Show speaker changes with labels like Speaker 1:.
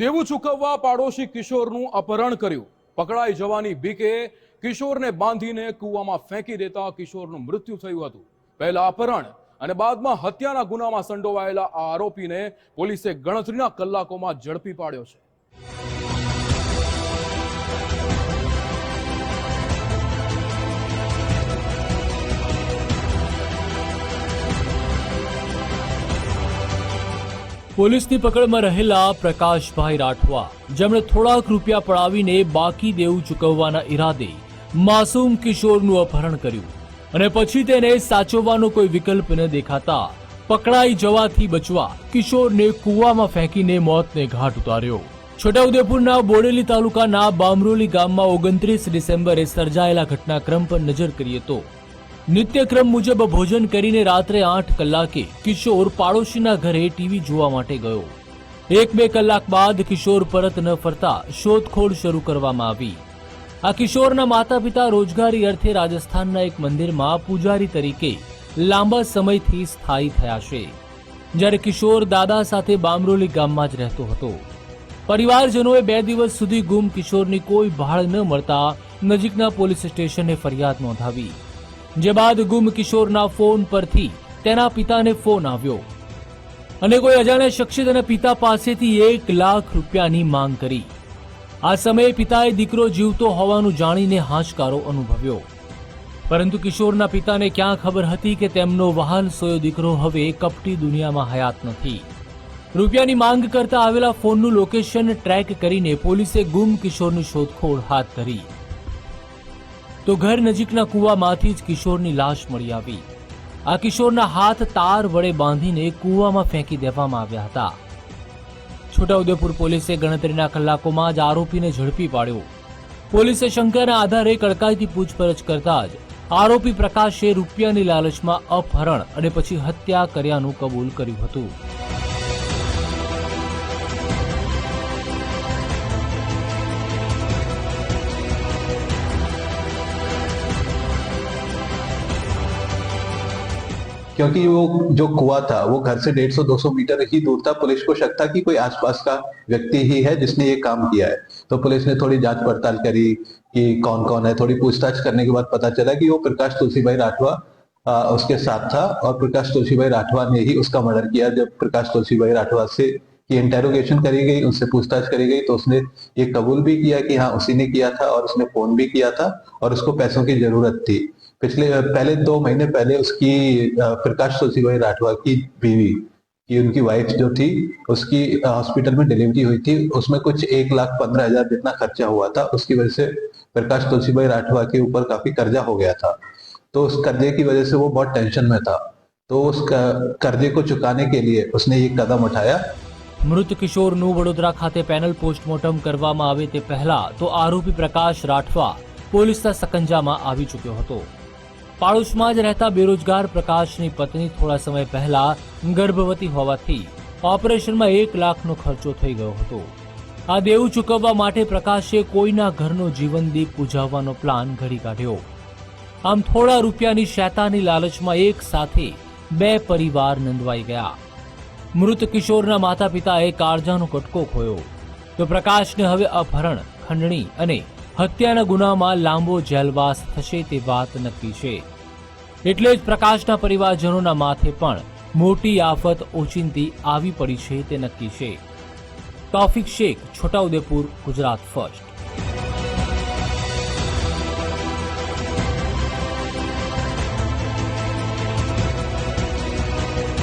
Speaker 1: દેવું ચૂકવવા પાડોશી કિશોરનું અપહરણ કર્યું. પકડાઈ જવાની બીકે કિશોરને બાંધીને કૂવામાં ફેંકી દેતા કિશોરનું મૃત્યુ થયું હતું. પહેલા અપહરણ અને બાદમાં હત્યાના ગુનામાં સંડોવાયેલા આ આરોપીને પોલીસે ગણતરીના કલાકોમાં ઝડપી પાડ્યો છે.
Speaker 2: પોલીસની પકડમાં રહેલા પ્રકાશભાઈ રાઠવા, જેમણે થોડાક રૂપિયા પડાવીને બાકી દેવું ચૂકવવાના ઈરાદે માસૂમ કિશોરનું અપહરણ કર્યું અને પછી તેને સાચવવાનો કોઈ વિકલ્પ ન દેખાતા પકડાઈ જવાથી બચવા કિશોરને કૂવામાં ફેંકીને મોતને ઘાટ ઉતાર્યો. છોટાઉદેપુરના બોડેલી તાલુકાના બામરોલી ગામમાં ઓગણત્રીસ ડિસેમ્બરે સર્જાયેલા ઘટનાક્રમ પર નજર કરીએ તો નિત્યક્રમ મુજબ ભોજન કરીને રાત્રે આઠ કલાકે કિશોર પાડોશીના ઘરે ટીવી જોવા માટે ગયો. એક બે કલાક બાદ કિશોર પરત ન ફરતા શોધખોળ શરૂ કરવામાં આવી. આ કિશોરના માતા પિતા રોજગારી અર્થે રાજસ્થાનના એક મંદિરમાં પૂજારી તરીકે લાંબા સમયથી સ્થાયી થયા છે. જ્યારે કિશોર દાદા સાથે બામરોલી ગામમાં જ રહેતો હતો. પરિવારજનોએ બે દિવસ સુધી ગુમ કિશોરની કોઈ ભાળ ન મળતા નજીકના પોલીસ સ્ટેશને ફરિયાદ નોંધાવી. જે બાદ ગુમ કિશોરના ફોન પરથી તેના પિતાને ફોન આવ્યો. અને કોઈ અજાણ્યા શખ્સે તેના પિતા પાસેથી એક લાખ રૂપિયાની માંગ કરી. આ સમયે પિતાએ દીકરો જીવતો હોવાનું જાણીને હાશકારો અનુભવ્યો. પરંતુ કિશોરના પિતાને ક્યાં ખબર હતી કે તેમનો વહાલ સોયો દીકરો હવે કપટી દુનિયામાં હયાત નથી. રૂપિયાની માંગ કરતા આવેલા ફોનનું લોકેશન ટ્રેક કરીને પોલીસે ગુમ કિશોરની શોધખોળ હાથ ધરી. તો ઘર નજીકના કૂવામાંથી જ કિશોરની લાશ મળી આવી. આ કિશોરના હાથ તાર વડે બાંધીને કૂવામાં ફેંકી દેવામાં આવ્યા હતા. છોટાઉદેપુર પોલીસે ગણતરીના કલાકોમાં જ આરોપીને ઝડપી પાડ્યો. પોલીસે શંકાના આધારે કડકાઈથી પૂછપરછ કરતા જ આરોપી પ્રકાશે રૂપિયાની લાલચમાં અપહરણ અને પછી હત્યા કર્યાનું કબૂલ કર્યું હતું.
Speaker 3: क्योंकि वो जो कुआ था, वो घर से 150-200 मीटर ही दूर था। पुलिस को शक था कि कोई आसपास का व्यक्ति ही है जिसने ये काम किया है। तो पुलिस ने थोड़ी जाँच पड़ताल करी कि कौन कौन है। थोड़ी पूछताछ करने के बाद पता चला कि वो प्रकाश तुलसीभाई राठवा उसके साथ था और प्रकाश तुलसी भाई राठवा ने ही उसका मर्डर किया। जब प्रकाश तुलसीभाई राठवा से की इंटेरोगेशन करी गई, उनसे पूछताछ करी गई तो उसने ये कबूल भी किया कि हाँ उसी ने किया था और उसने फ़ोन भी किया था और उसको पैसों की ज़रूरत थी। पिछले पहले दो महीने पहले उसकी अ, प्रकाश तुलसीभाई राठवा की बीवी की उनकी वाइफ जो थी उसकी अ, हॉस्पिटल में डिलीवरी हुई थी उसमें कुछ एक लाख पंद्रह हजार जितना खर्चा हुआ था उसकी वजह से प्रकाश तुलसीभाई राठवा के ऊपर काफी कर्जा हो गया था तो उस कर्जे की वजह से वो बहुत टेंशन में था तो उस क- कर्जे को चुकाने के लिए उसने ये कदम उठाया
Speaker 2: મૃત કિશોરનું વડોદરા ખાતે પેનલ પોસ્ટમોર્ટમ કરવામાં આવે તે પહેલા તો આરોપી પ્રકાશ રાઠવા પોલીસના સકંજામાં આવી ચૂક્યો હતો પાડોશમાં જ રહેતા બેરોજગાર પ્રકાશની પત્ની થોડા સમય પહેલા ગર્ભવતી હોવાથી ઓપરેશનમાં એક લાખનો ખર્ચો થઈ ગયો હતો. આ દેવું ચૂકવવા માટે પ્રકાશે કોઈના ઘરનો જીવનદીપ બુઝાવવાનો પ્લાન ઘડી કાઢ્યો. આમ થોડા રૂપિયાની શેતાની લાલચમાં એક સાથે બે પરિવાર નંદવાઈ ગયા. મૃત કિશોરના માતા પિતાએ કાળજાનો કટકો ખોયો. તો પ્રકાશને હવે અપહરણ ખંડણી અને હત્યાના ગુનામાં લાંબો જેલવાસ થશે તે વાત નક્કી છે. એટલે જ પ્રકાશના પરિવારજનોના માથે પણ મોટી આફત ઓચિંતી આવી પડી છે તે નક્કી છે. તોફિક શેખ છોટાઉદેપુર, ગુજરાત ફર્સ્ટ.